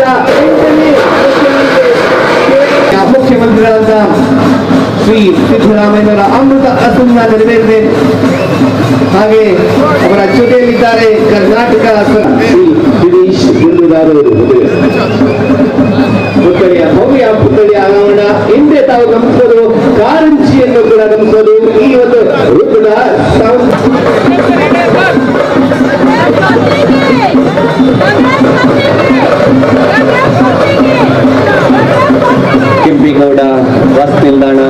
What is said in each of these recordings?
ರಾಜ್ಯದ ಎಂಟನೇ ಮುಖ್ಯಮಂತ್ರಿ ಮುಖ್ಯಮಂತ್ರಿಗಳಾದ ಶ್ರೀ ಸಿದ್ದರಾಮಯ್ಯವರ ಅಮೃತ ಹಸ್ತದಿಂದ ನೆರವೇರಿದೆ. ಹಾಗೆ ಅವರ ಜೊತೆಯಲ್ಲಿದ್ದಾರೆ ಕರ್ನಾಟಕ ಗಿರೀಶ್ ಗುಂಡೂರಾವ್ರವರು ಪುತ್ಥಳಿಯ ಭವ್ಯ ಪುತ್ಥಳಿಯ ಅನಾವರಣ ಹಿಂದೆ ತಾವು ಗಮನಿಸೋದು ಕಾರಂಜಿಯನ್ನು ಕೂಡ ಗಮನಿಸೋದು. ಈ ಒಂದು ವೃತ್ತದ ಸಾಂ- ಕೆಂಪೇಗೌಡ ಬಸ್ ನಿಲ್ದಾಣ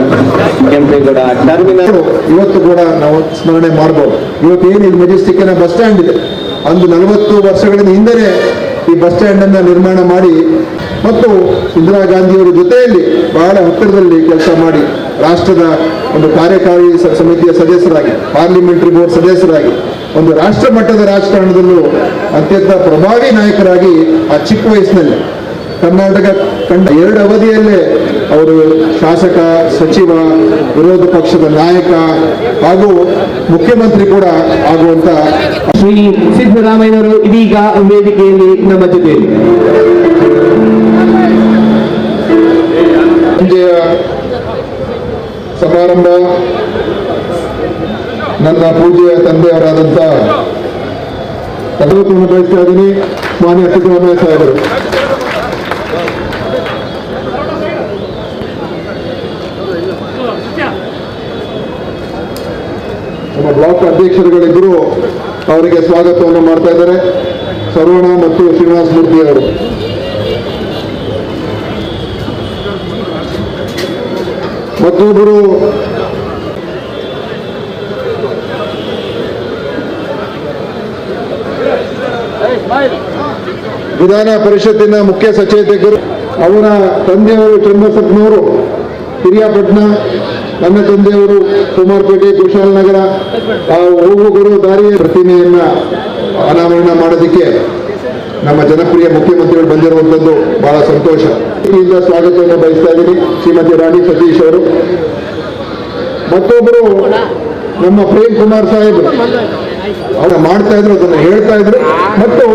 ಕೆಂಪೇಗೌಡ ಟರ್ಮಿನಲ್ ಇವತ್ತು ಕೂಡ ನಾವು ಸ್ಮರಣೆ ಮಾಡಬಹುದು ಇವತ್ತು ಏನು ಇದು ಮೆಜೆಸ್ಟಿಕ್ಕಿನ ಬಸ್ ಸ್ಟ್ಯಾಂಡ್ ಇದೆ? ಅಂದು ನಲವತ್ತು ವರ್ಷಗಳಿಂದ ಹಿಂದೆನೆ ಈ ಬಸ್ ಸ್ಟ್ಯಾಂಡ್ ಅನ್ನ ನಿರ್ಮಾಣ ಮಾಡಿ ಮತ್ತು ಇಂದಿರಾ ಗಾಂಧಿಯವರ ಜೊತೆಯಲ್ಲಿ ಬಹಳ ಹತ್ತಿರದಲ್ಲಿ ಕೆಲಸ ಮಾಡಿ ರಾಷ್ಟ್ರದ ಒಂದು ಕಾರ್ಯಕಾರಿ ಸಮಿತಿಯ ಸದಸ್ಯರಾಗಿ ಪಾರ್ಲಿಮೆಂಟರಿ ಬೋರ್ಡ್ ಸದಸ್ಯರಾಗಿ, ಒಂದು ರಾಷ್ಟ್ರ ಮಟ್ಟದ ರಾಜಕಾರಣದಲ್ಲೂ ಅತ್ಯಂತ ಪ್ರಭಾವಿ ನಾಯಕರಾಗಿ ಆ ಚಿಕ್ಕ ವಯಸ್ಸಿನಲ್ಲಿ ಕರ್ನಾಟಕ ಕಂಡ ಎರಡು ಅವಧಿಯಲ್ಲೇ ಅವರು ಶಾಸಕ ಸಚಿವ ವಿರೋಧ ಪಕ್ಷದ ನಾಯಕ ಹಾಗೂ ಮುಖ್ಯಮಂತ್ರಿ ಕೂಡ ಆಗುವಂತ ಶ್ರೀ ಸಿದ್ದರಾಮಯ್ಯನವರು ಇದೀಗ ವೇದಿಕೆಯಲ್ಲಿ ನಮ್ಮ ಜೊತೆಯಲ್ಲಿ ಸಮಾರಂಭ ನನ್ನ ಪೂಜೆಯ ತಂದೆಯವರಾದಂಥ ಬಯಸ್ತಾ ಇದ್ದೀನಿ ಮಾನ್ಯ ಸಿದ್ದರಾಮಯ್ಯ ಸಾಹೇಬರು. ಬ್ಲಾಕ್ ಅಧ್ಯಕ್ಷರುಗಳಿಬ್ಬರು ಅವರಿಗೆ ಸ್ವಾಗತವನ್ನು ಮಾಡ್ತಾ ಇದ್ದಾರೆ. ಸರ್ವಣ ಮತ್ತು ಶ್ರೀನಿವಾಸ ಮೂರ್ತಿ ಅವರು. ಮತ್ತೊಬ್ಬರು ವಿಧಾನ ಪರಿಷತ್ತಿನ ಮುಖ್ಯ ಸಚೇತಕರು, ಅವರ ತಂದೆಯವರು ಚಂದ್ರಸಪ್ನವರು ಹಿರಿಯಾಪಟ್ಟಣ ನನ್ನ ತಂದೆಯವರು ಕುಮಾರಪೇಟೆ ಕುಶಾಲ ನಗರ ಹೋಗುಗರು ದಾರಿಯ ಪ್ರತಿಮೆಯನ್ನ ಅನಾವರಣ ಮಾಡೋದಕ್ಕೆ ನಮ್ಮ ಜನಪ್ರಿಯ ಮುಖ್ಯಮಂತ್ರಿಗಳು ಬಂದಿರುವಂಥದ್ದು ಬಹಳ ಸಂತೋಷ. ಇದರಿಂದ ಸ್ವಾಗತವನ್ನು ಬಯಸ್ತಾ ಇದ್ದೀನಿ ಶ್ರೀಮತಿ ರಾಣಿ ಸತೀಶ್ ಅವರು. ಮತ್ತೊಬ್ಬರು ನಮ್ಮ ಪ್ರೇಮ್ ಕುಮಾರ್ ಸಾಹೇಬರು ಅವರ ಮಾಡ್ತಾ ಇದ್ರು, ಅದನ್ನು ಹೇಳ್ತಾ ಇದ್ರು, ಮತ್ತು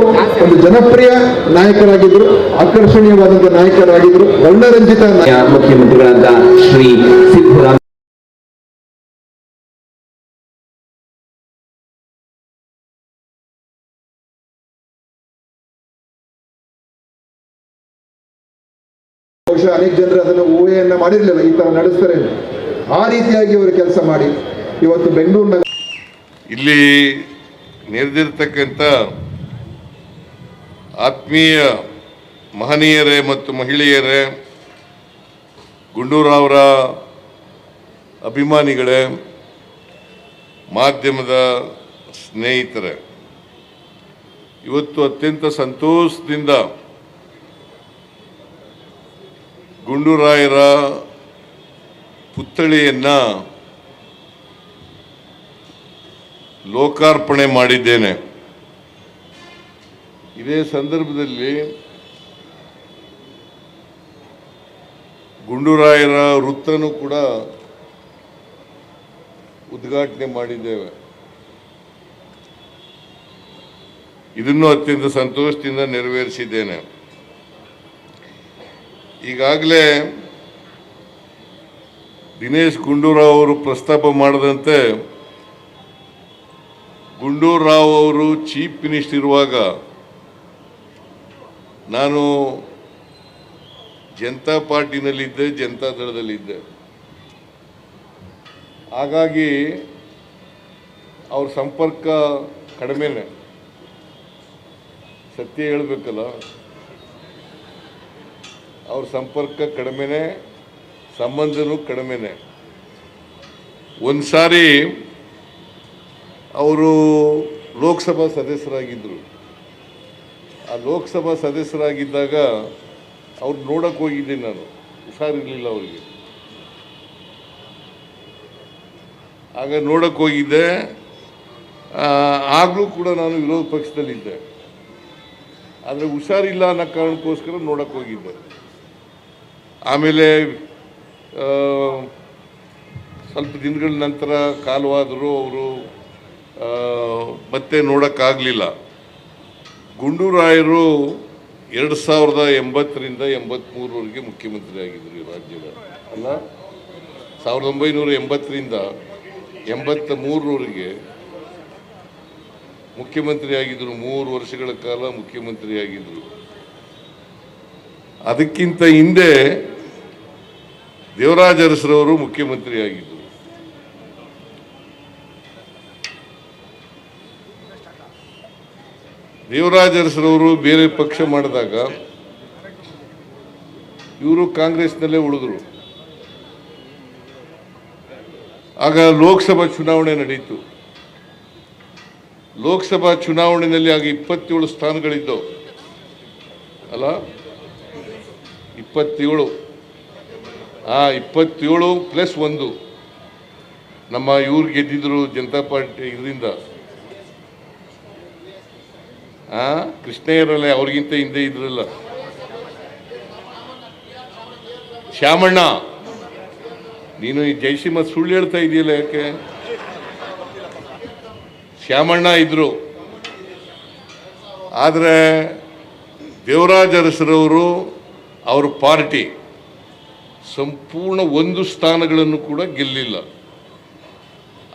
ಒಂದು ಜನಪ್ರಿಯ ನಾಯಕರಾಗಿದ್ರು ಆಕರ್ಷಣೀಯವಾದಂತಹ ನಾಯಕರಾಗಿದ್ರು, ವರ್ಣರಂಜಿತ ಮುಖ್ಯಮಂತ್ರಿಗಳಾದ ಶ್ರೀ ಸಿದ್ದರಾಮಯ್ಯ ಬಹುಶಃ ಅನೇಕ ಜನರು ಅದನ್ನು ಊಹೆಯನ್ನ ಮಾಡಿರಲಿಲ್ಲ, ಈ ತರ ನಡೆಸ್ತಾರೆ ಆ ರೀತಿಯಾಗಿ ಅವರು ಕೆಲಸ ಮಾಡಿ. ಇವತ್ತು ಬೆಂಗಳೂರಿನ ಇಲ್ಲಿ ನೆರೆದಿರ್ತಕ್ಕಂಥ ಆತ್ಮೀಯ ಮಹನೀಯರೇ ಮತ್ತು ಮಹಿಳೆಯರೇ ಗುಂಡೂರಾವ್ರ ಅಭಿಮಾನಿಗಳೇ, ಮಾಧ್ಯಮದ ಸ್ನೇಹಿತರೆ, ಇವತ್ತು ಅತ್ಯಂತ ಸಂತೋಷದಿಂದ ಗುಂಡೂರಾಯರ ಪುತ್ಥಳಿಯನ್ನು ಲೋಕಾರ್ಪಣೆ ಮಾಡಿದ್ದೇನೆ. ಇದೇ ಸಂದರ್ಭದಲ್ಲಿ ಗುಂಡೂರಾಯರ ವೃತ್ತನೂ ಕೂಡ ಉದ್ಘಾಟನೆ ಮಾಡಿದ್ದೇವೆ. ಇದನ್ನು ಅತ್ಯಂತ ಸಂತೋಷದಿಂದ ನೆರವೇರಿಸಿದ್ದೇನೆ. ಈಗಾಗಲೇ ದಿನೇಶ್ ಗುಂಡೂರಾವ್ ಅವರು ಪ್ರಸ್ತಾಪ ಮಾಡದಂತೆ ಗುಂಡೂರಾವ್ ಅವರು ಚೀಫ್ ಮಿನಿಸ್ಟರ್ ಇರುವಾಗ ನಾನು ಜನತಾ ಪಾರ್ಟಿನಲ್ಲಿದ್ದೆ, ಜನತಾ ದಳದಲ್ಲಿದ್ದೆ. ಹಾಗಾಗಿ ಅವ್ರ ಸಂಪರ್ಕ ಕಡಿಮೆನೆ. ಸತ್ಯ ಹೇಳಬೇಕಲ್ಲ. ಅವ್ರ ಸಂಪರ್ಕ ಕಡಿಮೆನೆ, ಸಂಬಂಧನೂ ಕಡಿಮೆನೆ. ಒಂದು ಅವರು ಲೋಕಸಭಾ ಸದಸ್ಯರಾಗಿದ್ದರು ಆ ಲೋಕಸಭಾ ಸದಸ್ಯರಾಗಿದ್ದಾಗ ಅವ್ರು ನೋಡಕ್ಕೆ ಹೋಗಿದ್ದೆ ನಾನು. ಹುಷಾರಿರಲಿಲ್ಲ ಅವರಿಗೆ. ಆಗ ನೋಡಕ್ಕೆ ಹೋಗಿದ್ದೆ. ಆಗಲೂ ಕೂಡ ನಾನು ವಿರೋಧ ಪಕ್ಷದಲ್ಲಿದ್ದೆ. ಆದರೆ ಹುಷಾರಿಲ್ಲ ಅನ್ನೋ ಕಾರಣಕ್ಕೋಸ್ಕರ ನೋಡಕ್ಕೆ ಹೋಗಿದ್ದೆ. ಆಮೇಲೆ ಸ್ವಲ್ಪ ದಿನಗಳ ನಂತರ ಕಾಲವಾದರೂ ಅವರು ಮತ್ತೆ ನೋಡೋಕ್ಕಾಗಲಿಲ್ಲ. ಗುಂಡೂರಾಯರು ಎರಡು ಸಾವಿರದ ಎಂಬತ್ತರಿಂದ ಎಂಬತ್ತ್ಮೂರವರೆಗೆ ಮುಖ್ಯಮಂತ್ರಿ ಆಗಿದ್ದರು ಈ ರಾಜ್ಯದ. ಅಲ್ಲ? ಸಾವಿರದ ಒಂಬೈನೂರ ಎಂಬತ್ತರಿಂದ ಎಂಬತ್ತ ಮೂರರವರೆಗೆ ಮುಖ್ಯಮಂತ್ರಿ ಆಗಿದ್ದರು. ಮೂರು ವರ್ಷಗಳ ಕಾಲ ಮುಖ್ಯಮಂತ್ರಿ ಆಗಿದ್ದರು. ಅದಕ್ಕಿಂತ ಹಿಂದೆ ದೇವರಾಜ ಅರಸರವರು ಮುಖ್ಯಮಂತ್ರಿ ಆಗಿದ್ದರು ದೇವರಾಜ ಅರಸರವರು ಬೇರೆ ಪಕ್ಷ ಮಾಡಿದಾಗ ಇವರು ಕಾಂಗ್ರೆಸ್ನಲ್ಲೇ ಉಳಿದ್ರು. ಆಗ ಲೋಕಸಭಾ ಚುನಾವಣೆ ನಡೆಯಿತು ಲೋಕಸಭಾ ಚುನಾವಣೆಯಲ್ಲಿ ಆಗ ಇಪ್ಪತ್ತೇಳು ಸ್ಥಾನಗಳಿದ್ದವು. ಅಲ್ಲ? ಇಪ್ಪತ್ತೇಳು. ಆ ಇಪ್ಪತ್ತೇಳು ಪ್ಲಸ್ ಒಂದು. ನಮ್ಮ ಇವ್ರು ಗೆದ್ದಿದ್ರು ಜನತಾ ಪಾರ್ಟಿ ಇದರಿಂದ. ಕೃಷ್ಣ ಕೃಷ್ಣಯ್ಯರಲ್ಲ ಅವ್ರಿಗಿಂತ ಹಿಂದೆ ಇದ್ರಲ್ಲ. ಶ್ಯಾಮಣ್ಣ, ನೀನು ಈ ಜಯಸಿಂಹ ಸುಳ್ಳು ಹೇಳ್ತಾ ಇದೆಯಲ್ಲ ಯಾಕೆ? ಶ್ಯಾಮಣ್ಣ ಇದ್ರು. ಆದರೆ ದೇವರಾಜ ಅರಸರವರು ಅವ್ರ ಪಾರ್ಟಿ. ಸಂಪೂರ್ಣ ಒಂದು ಸ್ಥಾನಗಳನ್ನು ಕೂಡ ಗೆಲ್ಲಿಲ್ಲ.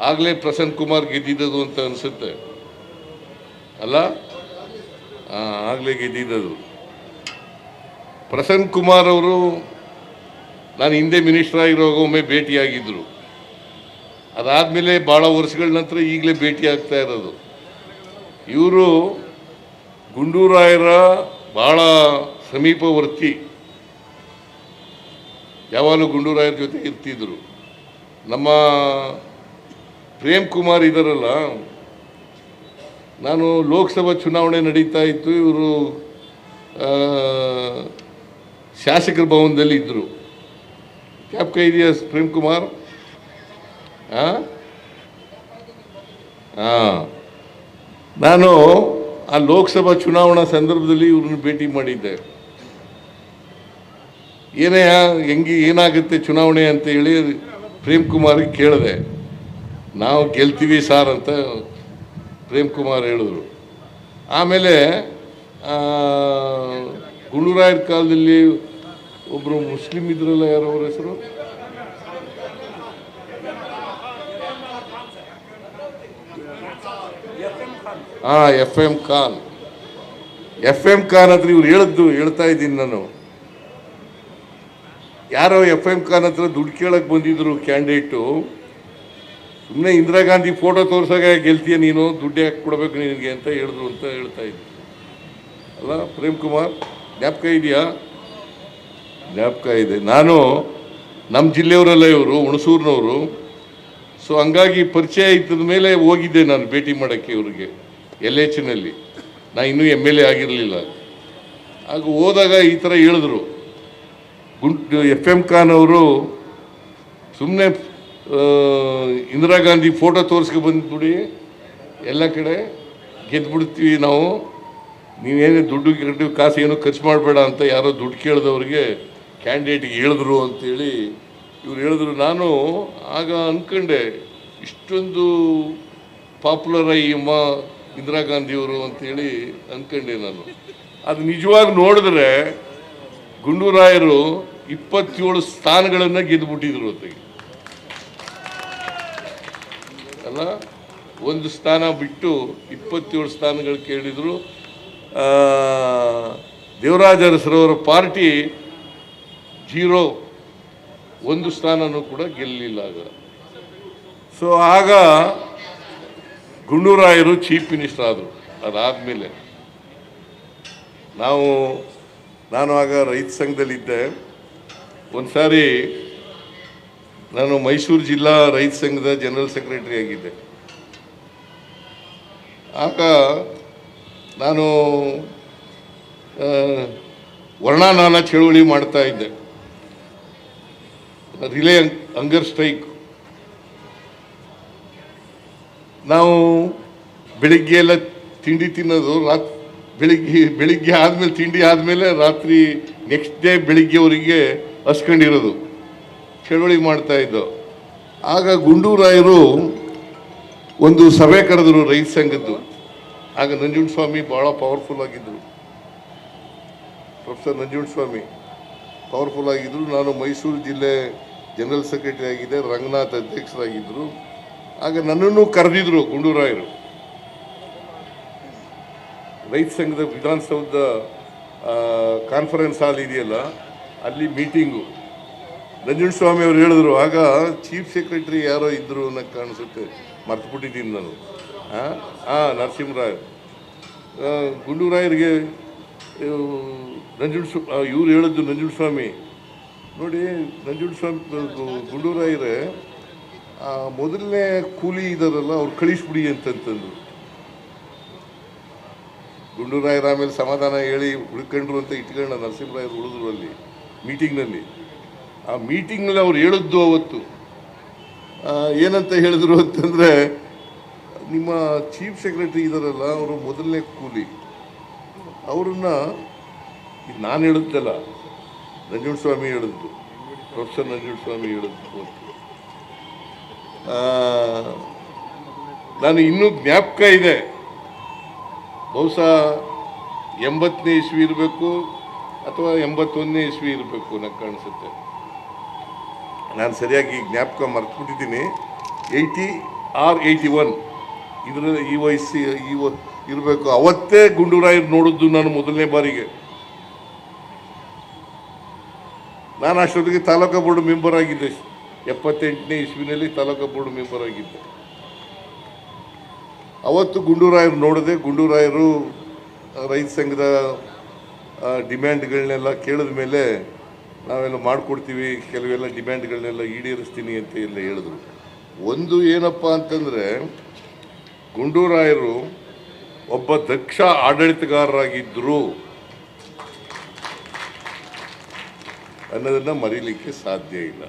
ಆಗಲೇ ಪ್ರಸನ್ನ ಕುಮಾರ್ ಗೆದ್ದಿದ್ದದು ಅಂತ ಅನಿಸುತ್ತೆ. ಅಲ್ಲ? ಆಗಲೇ ಗೆದ್ದಿದ್ದದು. ಪ್ರಸನ್ನ ಕುಮಾರ್ ಅವರು, ನಾನು ಹಿಂದೆ ಮಿನಿಸ್ಟರ್ ಆಗಿರುವಾಗ ಒಮ್ಮೆ ಭೇಟಿಯಾಗಿದ್ದರು ಅದಾದಮೇಲೆ ಭಾಳ ವರ್ಷಗಳ ನಂತರ ಈಗಲೇ ಭೇಟಿ ಆಗ್ತಾ ಇರೋದು. ಇವರು ಗುಂಡೂರಾಯರ ಭಾಳ ಸಮೀಪವರ್ತಿ. ಯಾವಾಗಲೂ ಗುಂಡೂರಾಯರ ಜೊತೆ ಇರ್ತಿದ್ರು. ನಮ್ಮ ಪ್ರೇಮ್ ಕುಮಾರ್ ಇದ್ದಾರಲ್ಲ ನಾನು ಲೋಕಸಭಾ ಚುನಾವಣೆ ನಡೀತಾ ಇತ್ತು, ಇವರು ಶಾಸಕರ ಭವನದಲ್ಲಿ ಇದ್ದರು ಜ್ಞಾಪಕ ಇದೆಯಾ ಪ್ರೇಮ್ ಕುಮಾರ್ ಹಾಂ ನಾನು ಆ ಲೋಕಸಭಾ ಚುನಾವಣಾ ಸಂದರ್ಭದಲ್ಲಿ ಇವ್ರನ್ನ ಭೇಟಿ ಮಾಡಿದ್ದೆ. ಏನೇ ಹೆಂಗೆ ಏನಾಗುತ್ತೆ ಚುನಾವಣೆ ಅಂತ ಹೇಳಿ ಪ್ರೇಮ್ ಕುಮಾರಿಗೆ ಕೇಳಿದೆ. ನಾವು ಗೆಲ್ತೀವಿ ಸಾರ್ ಅಂತ ಪ್ರೇಮ್ ಕುಮಾರ್ ಹೇಳಿದ್ರು. ಆಮೇಲೆ ಗುಂಡೂರಾಯರ ಕಾಲದಲ್ಲಿ ಒಬ್ಬರು ಮುಸ್ಲಿಂ ಇದ್ರಲ್ಲ ಯಾರು ಅವ್ರ ಹೆಸರು? ಹಾಂ F M Khan. F M Khan ಹತ್ರ ಇವ್ರು ಹೇಳಿದ್ದು ಹೇಳ್ತಾ ಇದ್ದೀನಿ ನಾನು. ಯಾರೋ ಎಫ್ ಎಂ ಖಾನ್ ಹತ್ರ ದುಡ್ಡು ಕೇಳಕ್ಕೆ ಬಂದಿದ್ರು ಕ್ಯಾಂಡಿಡೇಟು. ಸುಮ್ಮನೆ ಇಂದಿರಾ ಗಾಂಧಿ ಫೋಟೋ ತೋರ್ಸಾಗ ಗೆಲ್ತೀಯ ನೀನು, ದುಡ್ಡು ಯಾಕೆ ಕೊಡಬೇಕು ನಿನಗೆ ಅಂತ ಹೇಳಿದ್ರು ಅಂತ ಹೇಳ್ತಾ ಇದ್ರು ಅಲ್ಲ, ಪ್ರೇಮ್ ಕುಮಾರ್, ಜ್ಞಾಪಕ ಇದೆಯಾ? ಜ್ಞಾಪಕ ಇದೆ. ನಾನು ನಮ್ಮ ಜಿಲ್ಲೆಯವರಲ್ಲ ಇವರು, ಹುಣಸೂರಿನವರು. ಸೊ ಹಂಗಾಗಿ ಪರಿಚಯ ಇದ್ದದ ಮೇಲೆ ಹೋಗಿದ್ದೆ ನಾನು ಭೇಟಿ ಮಾಡೋಕ್ಕೆ ಇವ್ರಿಗೆ ಎಲ್ ಎಚ್ನಲ್ಲಿ ನಾನು ಇನ್ನೂ ಎಂ ಎಲ್ ಎ ಆಗಿರಲಿಲ್ಲ. ಆಗ ಹೋದಾಗ ಈ ಥರ ಹೇಳಿದ್ರು. ಗುಂಟ್ ಎಫ್ ಎಂ ಖಾನ್ ಅವರು ಸುಮ್ಮನೆ ಇಂದಿರಾ ಗಾಂಧಿ ಫೋಟೋ ತೋರಿಸ್ಕೊ ಬಂದ್ಬಿಡಿ ಎಲ್ಲ ಕಡೆ ಗೆದ್ದುಬಿಡ್ತೀವಿ ನಾವು. ನೀವೇನೇ ದುಡ್ಡು ಗಿಡ್ಡು ಕಾಸು ಏನು ಖರ್ಚು ಮಾಡಬೇಡ ಅಂತ ಯಾರೋ ದುಡ್ಡು ಕೇಳಿದವ್ರಿಗೆ ಕ್ಯಾಂಡಿಡೇಟ್ಗೆ ಹೇಳಿದ್ರು ಅಂತೇಳಿ ಇವ್ರು ಹೇಳಿದ್ರು. ನಾನು ಆಗ ಅಂದ್ಕೊಂಡೆ ಇಷ್ಟೊಂದು ಪಾಪ್ಯುಲರ್ ಆಗಿ ಅಮ್ಮ ಇಂದಿರಾ ಗಾಂಧಿಯವರು ಅಂತೇಳಿ ಅಂದ್ಕೊಂಡೆ ನಾನು. ಅದು ನಿಜವಾಗಿ ನೋಡಿದ್ರೆ ಗುಂಡೂರಾಯರು ಇಪ್ಪತ್ತೇಳು ಸ್ಥಾನಗಳನ್ನು ಗೆದ್ದುಬಿಟ್ಟಿದ್ರು ಹೊತ್ತಿಗೆ ಅಲ್ಲ, ಒಂದು ಸ್ಥಾನ ಬಿಟ್ಟು ಇಪ್ಪತ್ತೇಳು ಸ್ಥಾನಗಳು ಕೇಳಿದರು. ದೇವರಾಜ ಅರಸರವರ ಪಾರ್ಟಿ ಜೀರೋ, ಒಂದು ಸ್ಥಾನನೂ ಕೂಡ ಗೆಲ್ಲಲಿಲ್ಲ ಆಗ. ಸೊ ಆಗ ಗುಂಡೂರಾಯರು ಚೀಫ್ ಮಿನಿಸ್ಟರ್ ಆದರು. ಅದಾದಮೇಲೆ ನಾವು, ನಾನು ಆಗ ರೈತ ಸಂಘದಲ್ಲಿದ್ದೆ. ಒಂದು ಸಾರಿ ನಾನು ಮೈಸೂರು ಜಿಲ್ಲಾ ರೈತ ಸಂಘದ ಜನರಲ್ ಸೆಕ್ರೆಟರಿ ಆಗಿದ್ದೆ. ಆಗ ನಾನು ವರ್ಣನಾನ ಚಳುವಳಿ ಮಾಡ್ತಾ ಇದ್ದೆ. Relay hunger strike. ನಾವು ಬೆಳಿಗ್ಗೆ ಎಲ್ಲ ತಿಂಡಿ ತಿನ್ನೋದು, ರಾತ್, ಬೆಳಿಗ್ಗೆ ಬೆಳಿಗ್ಗೆ ಆದಮೇಲೆ, ತಿಂಡಿ ಆದಮೇಲೆ ರಾತ್ರಿ ನೆಕ್ಸ್ಟ್ ಡೇ ಬೆಳಿಗ್ಗೆವರೆಗೆ ಹಸ್ಕೊಂಡಿರೋದು ಚಳವಳಿ ಮಾಡ್ತಾ ಇದ್ದು. ಆಗ ಗುಂಡೂರಾಯರು ಒಂದು ಸಭೆ ಕರೆದರು ರೈತ ಸಂಘದ್ದು. ಆಗ ನಂಜುಂಡಸ್ವಾಮಿ ಭಾಳ ಪವರ್ಫುಲ್ ಆಗಿದ್ದರು ಪ್ರೊಫೆಸರ್ ನಂಜುಂಡಸ್ವಾಮಿ ಪವರ್ಫುಲ್ ಆಗಿದ್ದರು ನಾನು ಮೈಸೂರು ಜಿಲ್ಲೆ ಜನರಲ್ ಸೆಕ್ರೆಟರಿ ಆಗಿದ್ದೆ ರಂಗನಾಥ್ ಅಧ್ಯಕ್ಷರಾಗಿದ್ದರು ಆಗ ನನ್ನನ್ನು ಕರೆದಿದ್ರು ಗುಂಡೂರಾಯರು. ರೈತ ಸಂಘದ ವಿಧಾನಸೌಧ ಕಾನ್ಫರೆನ್ಸ್ ಹಾಲ್ ಇದೆಯಲ್ಲ ಅಲ್ಲಿ ಮೀಟಿಂಗು ನಂಜುಂಡಸ್ವಾಮಿ ಅವರು ಹೇಳಿದ್ರು, ಆಗ ಚೀಫ್ ಸೆಕ್ರೆಟರಿ ಯಾರೋ ಇದ್ದರು ಅನ್ನೋಕ್ಕೆ ಕಾಣಿಸುತ್ತೆ. ಮರ್ತುಬಿಟ್ಟಿದ್ದೀನಿ ನಾನು. ಹಾಂ ಹಾಂ ನರಸಿಂಹರಾಯ್. ಗುಂಡೂರಾಯರಿಗೆ ನಂಜುಂಡ ಇವ್ರು ಹೇಳಿದ್ದು ನಂಜುಂಡಸ್ವಾಮಿ ನೋಡಿ ನಂಜುಂಡಸ್ವಾಮಿ ಸ್ವಾಮಿ ಗುಂಡೂರಾಯರೇ ಮೊದಲನೇ ಕೂಲಿ ಇದ್ದಾರಲ್ಲ ಅವ್ರು ಕಳಿಸ್ಬಿಡಿ ಅಂತಂತಂದ್ರು. ಗುಂಡೂರಾಯರ ಆಮೇಲೆ ಸಮಾಧಾನ ಹೇಳಿ ಉಳ್ಕೊಂಡ್ರು ಅಂತ ಇಟ್ಕೊಂಡ ನರಸಿಂಹರಾಯರು ಉಳಿದ್ರು ಅಲ್ಲಿ. ಮೀಟಿಂಗ್ನಲ್ಲಿ. ಆ ಮೀಟಿಂಗ್ನಲ್ಲಿ ಅವ್ರು ಹೇಳಿದ್ದು ಅವತ್ತು. ಏನಂತ ಹೇಳಿದ್ರು ಅಂತಂದರೆ, ನಿಮ್ಮ ಚೀಫ್ ಸೆಕ್ರೆಟರಿ ಇದ್ದಾರಲ್ಲ ಅವರು ಮೊದಲನೇ ಕೂಲಿ. ಅವರನ್ನು ನಾನು ಹೇಳಿದ್ದಲ್ಲ ನಂಜುಂಡಸ್ವಾಮಿ ಹೇಳಿದ್ದು. ಪ್ರೊಫೆಸರ್ ನಂಜುಂಡಸ್ವಾಮಿ ಹೇಳಿದ್ದು ನಾನು ಇನ್ನೂ ಜ್ಞಾಪಕ ಇದೆ. ಬಹುಶಃ ಎಂಬತ್ತನೇ ಇಸ್ವಿ ಇರಬೇಕು. ಅಥವಾ ಎಂಬತ್ತೊಂದನೇ ಇಸ್ವಿ ಇರಬೇಕು ನನಗೆ ಕಾಣಿಸುತ್ತೆ. ನಾನು ಸರಿಯಾಗಿ ಜ್ಞಾಪಕ ಮರ್ತುಬಿಟ್ಟಿದ್ದೀನಿ. Eighty or eighty one. ಇದರಲ್ಲಿ ಈ ವಯಸ್ಸು, ಈ ಇರಬೇಕು. ಅವತ್ತೇ ಗುಂಡೂರಾಯರು ನೋಡಿದ್ದು ನಾನು ಮೊದಲನೇ ಬಾರಿಗೆ. ನಾನು ಅಷ್ಟೊತ್ತಿಗೆ ತಾಲೂಕಾ ಬೋರ್ಡ್ ಮೆಂಬರ್ ಆಗಿದ್ದೆ. ಎಪ್ಪತ್ತೆಂಟನೇ ಇಸ್ವಿನಲ್ಲಿ ತಾಲೂಕಾ ಬೋರ್ಡ್ ಮೆಂಬರ್ ಆಗಿದ್ದೆ. ಅವತ್ತು ಗುಂಡೂರಾಯರು ನೋಡಿದೆ ಗುಂಡೂರಾಯರು ರೈತ ಸಂಘದ ಡಿಮ್ಯಾಂಡ್ಗಳನ್ನೆಲ್ಲ ಕೇಳಿದ ಮೇಲೆ ನಾವೆಲ್ಲ ಮಾಡಿಕೊಡ್ತೀವಿ, ಕೆಲವೆಲ್ಲ ಡಿಮ್ಯಾಂಡ್ಗಳನ್ನೆಲ್ಲ ಈಡೇರಿಸ್ತೀನಿ ಅಂತ ಎಲ್ಲ ಹೇಳಿದ್ರು. ಒಂದು ಏನಪ್ಪ ಅಂತಂದರೆ, ಗುಂಡೂರಾಯರು ಒಬ್ಬ ದಕ್ಷ ಆಡಳಿತಗಾರರಾಗಿದ್ದರು ಅನ್ನೋದನ್ನು ಮರೀಲಿಕ್ಕೆ ಸಾಧ್ಯ ಇಲ್ಲ.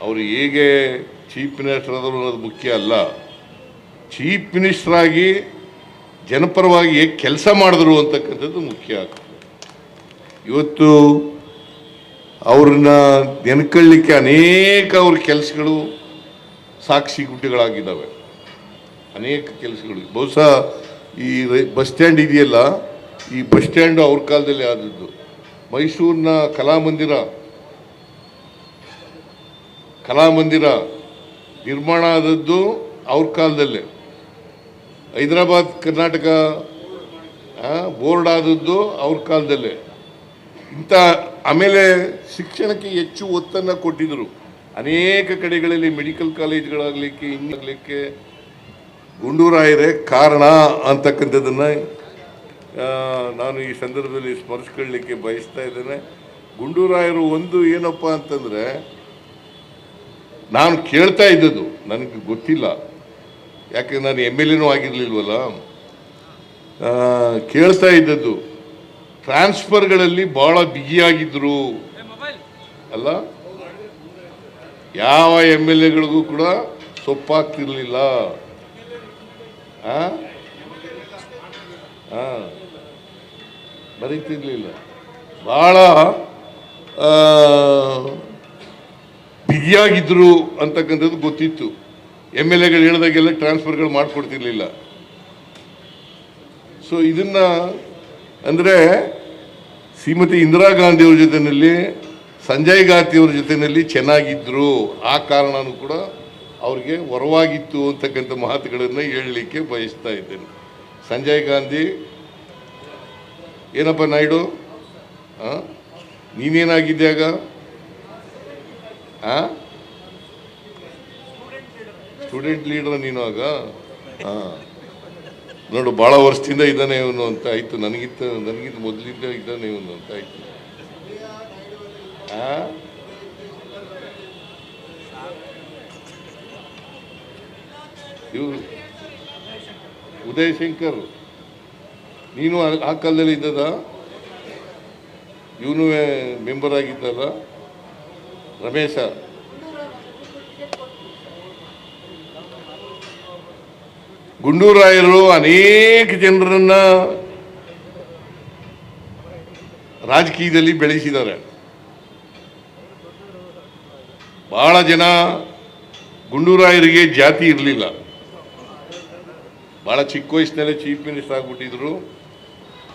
ಅವರು ಹೇಗೆ ಚೀಫ್ ಮಿನಿಸ್ಟರ್ ಆದರು ಅನ್ನೋದು ಮುಖ್ಯ ಅಲ್ಲ. ಚೀಫ್ ಮಿನಿಸ್ಟ್ರಾಗಿ ಜನಪರವಾಗಿ ಹೇಗೆ ಕೆಲಸ ಮಾಡಿದ್ರು ಅಂತಕ್ಕಂಥದ್ದು ಮುಖ್ಯ ಆಗ್ತದೆ. ಇವತ್ತು ಅವ್ರನ್ನ ನೆನ್ಕೊಳ್ಳಿಕ್ಕೆ ಅನೇಕ ಅವ್ರ ಕೆಲಸಗಳು ಸಾಕ್ಷಿ ಗುಟ್ಟಿಗಳಾಗಿದ್ದಾವೆ ಅನೇಕ ಕೆಲಸಗಳು. ಬಹುಶಃ ಈ ಬಸ್ ಸ್ಟ್ಯಾಂಡ್ ಇದೆಯಲ್ಲ, ಈ ಬಸ್ ಸ್ಟ್ಯಾಂಡು ಅವ್ರ ಕಾಲದಲ್ಲಿ ಆದದ್ದು. ಮೈಸೂರಿನ ಕಲಾಮಂದಿರ ಕಲಾಮಂದಿರ ನಿರ್ಮಾಣ ಆದದ್ದು ಅವ್ರ ಕಾಲದಲ್ಲೇ. ಹೈದರಾಬಾದ್, ಕರ್ನಾಟಕ ಬೋರ್ಡ್ ಆದದ್ದು ಅವ್ರ ಕಾಲದಲ್ಲೇ. ಇಂಥ ಆಮೇಲೆ ಶಿಕ್ಷಣಕ್ಕೆ ಹೆಚ್ಚು ಒತ್ತನ್ನು ಕೊಟ್ಟಿದ್ದರು ಅನೇಕ ಕಡೆಗಳಲ್ಲಿ ಮೆಡಿಕಲ್ ಕಾಲೇಜ್ಗಳಾಗಲಿಕ್ಕೆ ಹಿಂಗಾಗಲಿಕ್ಕೆ ಗುಂಡೂರಾಯರೇ ಕಾರಣ ಅಂತಕ್ಕಂಥದ್ದನ್ನು ನಾನು ಈ ಸಂದರ್ಭದಲ್ಲಿ ಸ್ಮರಿಸ್ಕೊಳ್ಳಿಕ್ಕೆ ಬಯಸ್ತಾ ಇದ್ದೇನೆ. ಗುಂಡೂರಾಯರು ಒಂದು ಏನಪ್ಪ ಅಂತಂದರೆ, ನಾನು ಕೇಳ್ತಾ ಇದ್ದದ್ದು, ನನಗೆ ಗೊತ್ತಿಲ್ಲ. ಯಾಕೆ ನಾನು ಎಂ ಎಲ್ ಎನೂ ಆಗಿರಲಿಲ್ವಲ್ಲ? ಕೇಳ್ತಾ ಇದ್ದದ್ದು ಟ್ರಾನ್ಸ್ಫರ್ಗಳಲ್ಲಿ ಭಾಳ ಬಿಗಿಯಾಗಿದ್ದರು ಅಲ್ಲ? ಯಾವ ಎಂ ಎಲ್ ಎಗಳಿಗೂ ಕೂಡ ಸೊಪ್ಪಾಗ್ತಿರ್ಲಿಲ್ಲ. ಬರೀತಿರ್ಲಿಲ್ಲ. ಭಾಳ ಬಿಗಿಯಾಗಿದ್ರು ಅಂತಕ್ಕಂಥದ್ದು ಗೊತ್ತಿತ್ತು. ಎಂ ಎಲ್ ಎಗಳು ಹೇಳಿದಾಗೆಲ್ಲ ಟ್ರಾನ್ಸ್ಫರ್ಗಳು ಮಾಡಿಕೊಡ್ತಿರ್ಲಿಲ್ಲ. ಸೊ ಇದನ್ನ ಅಂದರೆ ಶ್ರೀಮತಿ ಇಂದಿರಾ ಗಾಂಧಿಯವ್ರ ಜೊತೆಯಲ್ಲಿ ಸಂಜಯ್ ಗಾಂಧಿಯವ್ರ ಜೊತೆಯಲ್ಲಿ ಚೆನ್ನಾಗಿದ್ದರು ಆ ಕಾರಣನೂ ಕೂಡ ಅವ್ರಿಗೆ ವರವಾಗಿತ್ತು ಅಂತಕ್ಕಂಥ ಮಾತುಗಳನ್ನು ಹೇಳಲಿಕ್ಕೆ ಬಯಸ್ತಾ ಇದ್ದೇನೆ. ಸಂಜಯ್ ಗಾಂಧಿ, ಏನಪ್ಪ ನಾಯ್ಡು? ಹಾಂ ನೀನೇನಾಗಿದ್ದಾಗ ಹಾಂ ಸ್ಟೂಡೆಂಟ್ ಲೀಡರ್ ನೀನು ಆಗ? ಹಾಂ. ನೋಡು ಭಾಳ ವರ್ಷದಿಂದ ಇದ್ದಾನೆ ಇವನು ಅಂತ ಆಯ್ತು. ನನಗಿಂತ ನನಗಿಂತ ಮೊದಲಿಂದ ಇದ್ದಾನೆ ಇವನು ಅಂತ ಆಯ್ತು? ಇವ್ರು ಉದಯ್ ಶಂಕರ್. ನೀನು ಆ ಕಾಲದಲ್ಲಿ ಇದ್ದದ? ಇವನು ಮೆಂಬರ್ ಆಗಿದ್ದಲ್ಲ? ರಮೇಶ. ಗುಂಡೂರಾಯರು ಅನೇಕ ಜನರನ್ನ ರಾಜಕೀಯದಲ್ಲಿ ಬೆಳೆಸಿದ್ದಾರೆ. ಬಹಳ ಜನ ಗುಂಡೂರಾಯರಿಗೆ ಜಾತಿ ಇರಲಿಲ್ಲ. ಬಹಳ ಚಿಕ್ಕ ವಯಸ್ಸಿನಲ್ಲೇ ಚೀಫ್ ಮಿನಿಸ್ಟರ್ ಆಗಿಬಿಟ್ಟಿದ್ರು.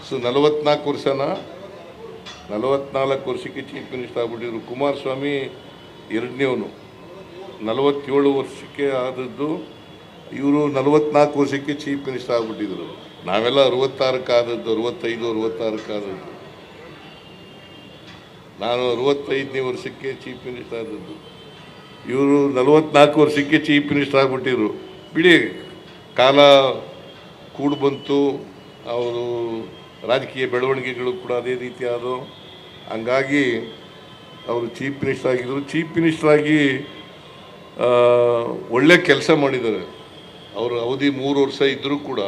ಸೊ ನಲವತ್ನಾಲ್ಕು ವರ್ಷನ, ನಲವತ್ನಾಲ್ಕು ವರ್ಷಕ್ಕೆ ಚೀಫ್ ಮಿನಿಸ್ಟರ್ ಆಗಿಬಿಟ್ಟಿದ್ರು. ಕುಮಾರಸ್ವಾಮಿ ಎರಡನೇವನು. ನಲವತ್ತೇಳು ವರ್ಷಕ್ಕೆ ಆದದ್ದು ಇವರು ನಲವತ್ನಾಲ್ಕು ವರ್ಷಕ್ಕೆ ಚೀಫ್ ಮಿನಿಸ್ಟರ್ ಆಗಿಬಿಟ್ಟಿದ್ರು. ನಾವೆಲ್ಲ ಅರವತ್ತಾರಕ್ಕೆ ಆದದ್ದು ಅರವತ್ತೈದು ಅರವತ್ತಾರಕ್ಕಾದದ್ದು ನಾನು ಅರವತ್ತೈದನೇ ವರ್ಷಕ್ಕೆ ಚೀಫ್ ಮಿನಿಸ್ಟರ್ ಆದದ್ದು. ಇವರು ನಲವತ್ನಾಲ್ಕು ವರ್ಷಕ್ಕೆ ಚೀಫ್ ಮಿನಿಸ್ಟರ್ ಆಗಿಬಿಟ್ಟಿದ್ರು. ಬಿಡಿ, ಕಾಲ ಕೂಡು ಬಂತು, ಅವರು ರಾಜಕೀಯ ಬೆಳವಣಿಗೆಗಳು ಕೂಡ ಅದೇ ರೀತಿ ಆದವು ಹಂಗಾಗಿ ಅವರು ಚೀಫ್ ಮಿನಿಸ್ಟರ್ ಆಗಿದ್ದರು ಚೀಫ್ ಮಿನಿಸ್ಟರ್ ಆಗಿ ಒಳ್ಳೆ ಕೆಲಸ ಮಾಡಿದ್ದಾರೆ. ಅವರ ಅವಧಿ ಮೂರು ವರ್ಷ ಇದ್ದರೂ ಕೂಡ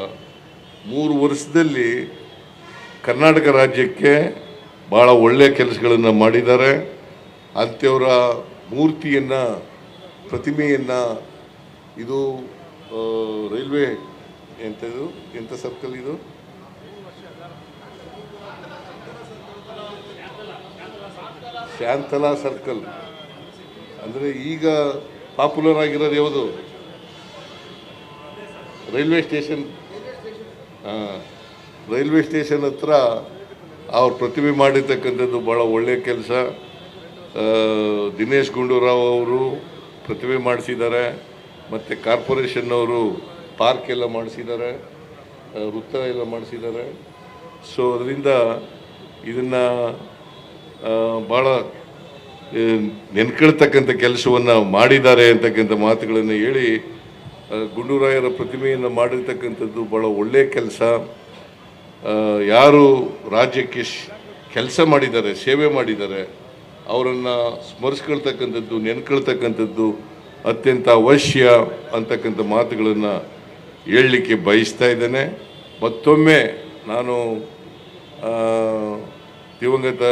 ಮೂರು ವರ್ಷದಲ್ಲಿ ಕರ್ನಾಟಕ ರಾಜ್ಯಕ್ಕೆ ಭಾಳ ಒಳ್ಳೆಯ ಕೆಲಸಗಳನ್ನು ಮಾಡಿದ್ದಾರೆ. ಅಂಥವರ ಮೂರ್ತಿಯನ್ನು, ಪ್ರತಿಮೆಯನ್ನು ಇದು ರೈಲ್ವೆ ರೈಲ್ವೆ ಎಂಥದ್ದು, ಎಂಥ ಸರ್ಕಲ್ ಇದು? ಶಾಂತಲಾ ಸರ್ಕಲ್. ಅಂದರೆ ಈಗ ಪಾಪ್ಯುಲರ್ ಆಗಿರೋದು ಯಾವುದು? ರೈಲ್ವೆ ಸ್ಟೇಷನ್ ರೈಲ್ವೆ ಸ್ಟೇಷನ್ ಹತ್ರ ಅವ್ರು ಪ್ರತಿಭೆ ಮಾಡಿರ್ತಕ್ಕಂಥದ್ದು ಭಾಳ ಒಳ್ಳೆಯ ಕೆಲಸ. ದಿನೇಶ್ ಗುಂಡೂರಾವ್ ಅವರು ಪ್ರತಿಭೆ ಮಾಡಿಸಿದ್ದಾರೆ, ಮತ್ತು ಕಾರ್ಪೊರೇಷನ್ನವರು ಪಾರ್ಕ್ ಎಲ್ಲ ಮಾಡಿಸಿದ್ದಾರೆ ವೃತ್ತ ಎಲ್ಲ ಮಾಡಿಸಿದ್ದಾರೆ. ಸೊ ಅದರಿಂದ ಇದನ್ನು ಭಾಳ ನೆನ್ಕೊಳ್ತಕ್ಕಂಥ ಕೆಲಸವನ್ನು ಮಾಡಿದ್ದಾರೆ ಅಂತಕ್ಕಂಥ ಮಾತುಗಳನ್ನು ಹೇಳಿ ಗುಂಡೂರಾಯರ ಪ್ರತಿಮೆಯನ್ನು ಮಾಡಿರ್ತಕ್ಕಂಥದ್ದು ಭಾಳ ಒಳ್ಳೆಯ ಕೆಲಸ. ಯಾರು ರಾಜ್ಯಕ್ಕೆ ಕೆಲಸ ಮಾಡಿದ್ದಾರೆ, ಸೇವೆ ಮಾಡಿದ್ದಾರೆ, ಅವರನ್ನು ಸ್ಮರಿಸ್ಕೊಳ್ತಕ್ಕಂಥದ್ದು, ನೆನ್ಕೊಳ್ತಕ್ಕಂಥದ್ದು ಅತ್ಯಂತ ಅವಶ್ಯ ಅಂತಕ್ಕಂಥ ಮಾತುಗಳನ್ನು ಹೇಳಲಿಕ್ಕೆ ಬಯಸ್ತಾ ಇದ್ದೇನೆ. ಮತ್ತೊಮ್ಮೆ ನಾನು ದಿವಂಗತ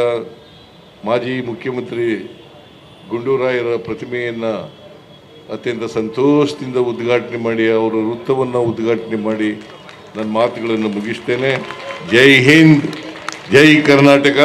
ಮಾಜಿ ಮುಖ್ಯಮಂತ್ರಿ ಗುಂಡೂರಾಯರ ಪ್ರತಿಮೆಯನ್ನು ಅತ್ಯಂತ ಸಂತೋಷದಿಂದ ಉದ್ಘಾಟನೆ ಮಾಡಿ, ಅವರ ವೃತ್ತವನ್ನು ಉದ್ಘಾಟನೆ ಮಾಡಿ ನನ್ನ ಮಾತುಗಳನ್ನು ಮುಗಿಸ್ತೇನೆ. ಜೈ ಹಿಂದ್, ಜೈ ಕರ್ನಾಟಕ.